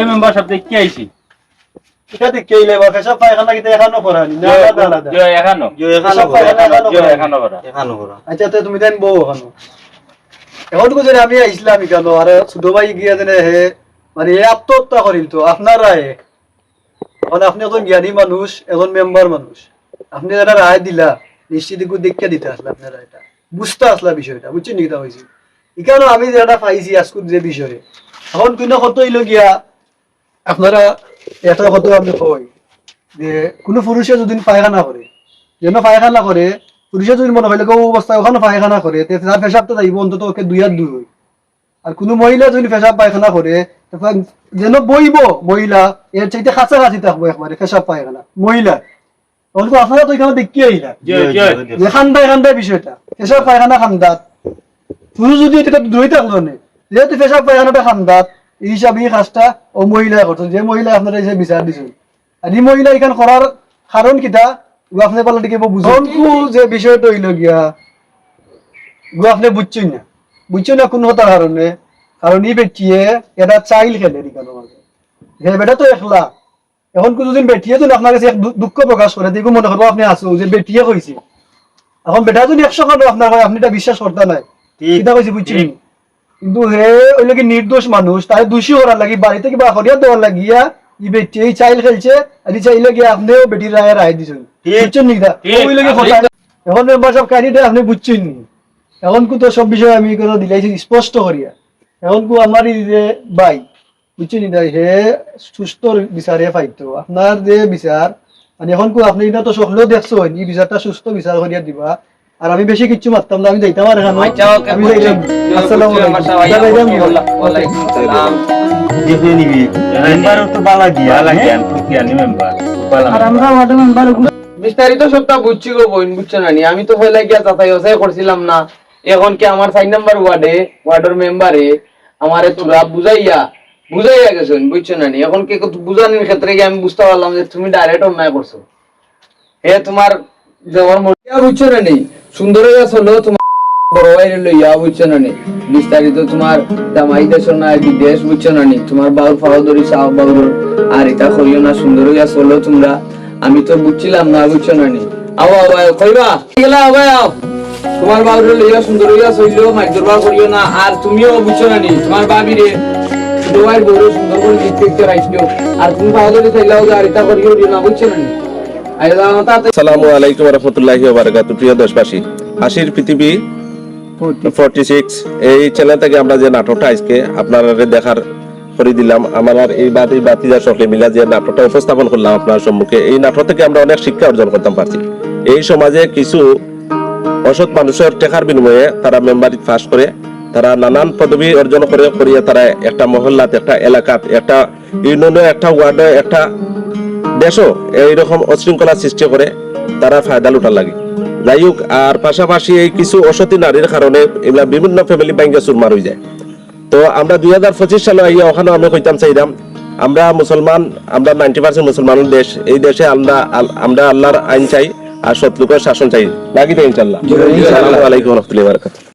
যে মেম্বার সাথে কি আইছি? এটা দেখে ইলে বা পেশাব পায়খানা কিতা এখানো করানি না আলাদা আলাদা। জয় এখানো পায়খানা এখানো করানি। এখানো করা। এখানো করা। আচ্ছা তো তুমি দেন বউ ওখানে এখন তো যদি আমি আইসলাম কেন আর ছোট ভাই গিয়া দেনে হে মানে এ আত্মহত্যা করিল তো আপনার রায়। এখন আপনি এখন জ্ঞানী মানুষ এখন মেম্বার মানুষ। আপনি একটা রায় দিলা নিশ্চিত একটু দেখে দিতে আসলে আপনার রায়টা। বুঝতে আসলা বিষয়টা বুঝছেন নিকিতা হয়েছে এখানে আমি যেটা পাইছি আজকুর যে বিষয়ে। এখন কোনো কত হইল গিয়া আপনারা একটা কত আপনি কই যে কোনো পুরুষে যদি পায়খানা করে যেন পায়খানা করে পুরুষে যদি মনে হয় কেউ অবস্থায় ওখানে পায়খানা করে তার পেশাবটা যাইব অন্তত ওকে দুই হাত দূর আর কোনো মহিলা যদি পেশাব পায়খানা করে যেন বইব মহিলা এর চাইতে কাছাকাছি থাকব একবারে পেশাব পায়খানা মহিলা। তখন তো আপনারা তো এখানে দেখিয়ে আইলা যে খান্দায় খান্দায় বিষয়টা। পেশাব পায়খানা খান্দাত পুরুষ যদি এটা দূরে থাকল না যেহেতু পেশাব পায়খানাটা খান্দাত এই হিসাবে এই কাজটা ও মহিলা করছেন। যে মহিলা আপনারা এসে বিচার দিছেন। আর এই মহিলা এখানে করার কারণ কিটা আপনি বুঝুন। যে বিষয়টা হইল গিয়া ও আপনি বুঝছেন না। বুঝছেন না কোন হতার কারণে? কারণ এই বেটিয়ে এটা চাইল খেলে এখানে যে বেটা তো একলা। এখন কোনোদিন বেটিয়ে যদি আপনার কাছে এক দু- দুঃখ প্রকাশ করে দেখো মনে করব আপনি আসো যে বেটিয়ে কইছে। এখন বেটা যদি একশো খাটো আপনার আপনি এটা বিশ্বাস করতে নাই। ঠিক। কইছি বুঝছি কিন্তু হে ওই লাগি নির্দোষ মানুষ তাই দোষী করার লাগি বাড়িতে কিবা হরিয়া দেওয়ার লাগিয়া ই বেটি এই চাইল খেলছে আর এই চাইলে গিয়ে আপনিও বেটির রায় রায় দিছেন। বুঝছেন নি ওই লাগি এখন মেম্বার সব কাহিনীটা আপনি বুঝছেন নি? এখন কু তো সব বিষয় আমি কথা দিলাইছি স্পষ্ট করিয়া। এখন কু আমার যে বাই বুঝছেন নি হে সুস্থ বিচারে পাইতো আপনার যে বিচার মানে এখন কু আপনি এটা তো সকলেও দেখছ এই বিচারটা সুস্থ বিচার করিয়া দিবা। আর আমি বেশি কিচ্ছু মারতাম না আমি যাইতাম আর আমি যাইতাম। আসসালামু আলাইকুম। দেখে নিবি। মেম্বারও তো বালা দিয়া ভালো জ্ঞান মেম্বার। আর আমরা ওয়ার্ডের মেম্বার বিস্তারিত সবটা বুঝছি গো বোন বুঝছ না আমি তো গিয়া করছিলাম না। এখন কি আমার সাইন নাম্বার ওয়ার্ডে ওয়ার্ডের মেম্বারে আমারে তোরা বুঝাইয়া বুঝাইয়া গেছেন বুঝছ নানি এখন কি কত বুঝানোর ক্ষেত্রে আমি বুঝতে পারলাম যে তুমি ডাইরেক্ট অন্যায় করছ? হে তোমার দেওয়ার মরিয়া বুঝছ না নি? তোমার বড় বাইরে লইয়া বুঝছ না নি? বিস্তারিত তোমার জামাই দেশ না বুঝছ না নি? তোমার বাউর ধরি সাহ বাউর আর এটা করিও না তোমরা। আমি তো বুঝছিলাম না, বুঝছ না নি? আও আও আও, কইবা? গেলা, আও আও তোমার বাউরে লইয়া করিও না, আর তুমিও বুঝছ না নি? তোমার বাবি রে দোয়াই বড় সুন্দর করে দেখতে আর তুমি ফাও ধরি চাইলাও আর এটা করিও না, বুঝছ না নি? আসসালামু আলাইকুম প্রিয় দেশবাসী। হাসির পৃথিবী এই চ্যানেল থেকে আমরা যে নাটকটা আজকে আপনারা দেখার করে দিলাম, আমার আর এই বাতি মিলা যে নাটকটা উপস্থাপন করলাম আপনার সম্মুখে, এই নাটক থেকে আমরা অনেক শিক্ষা অর্জন করতে পারছি। এই সমাজে কিছু অসৎ মানুষের টেকার বিনিময়ে তারা মেম্বারি পাস করে, তারা নানান পদবি অর্জন করে, করিয়ে তারা একটা মহল্লাত, একটা এলাকাত, একটা ইউনিয়নে, একটা ওয়ার্ডে, একটা দেশও এইরকম অশৃঙ্খলা সৃষ্টি করে তারা ফায়দা লুটার লাগে। যাই হোক আর পাশাপাশি এই কিছু অসতী নারীর কারণে এগুলা বিভিন্ন ফ্যামিলি ব্যাংকে চুরমার হয়ে যায়। তো আমরা দুই হাজার পঁচিশ সালে আইয়া ওখানে আমি কইতাম চাইলাম আমরা মুসলমান আমরা নাইনটি পার্সেন্ট মুসলমানের দেশ এই দেশে আমরা আমরা আল্লাহর আইন চাই আর লোকের শাসন চাই। তো ইনশাল্লাহ আলাইকুম রহমতুল্লাহ বারকাতুহ।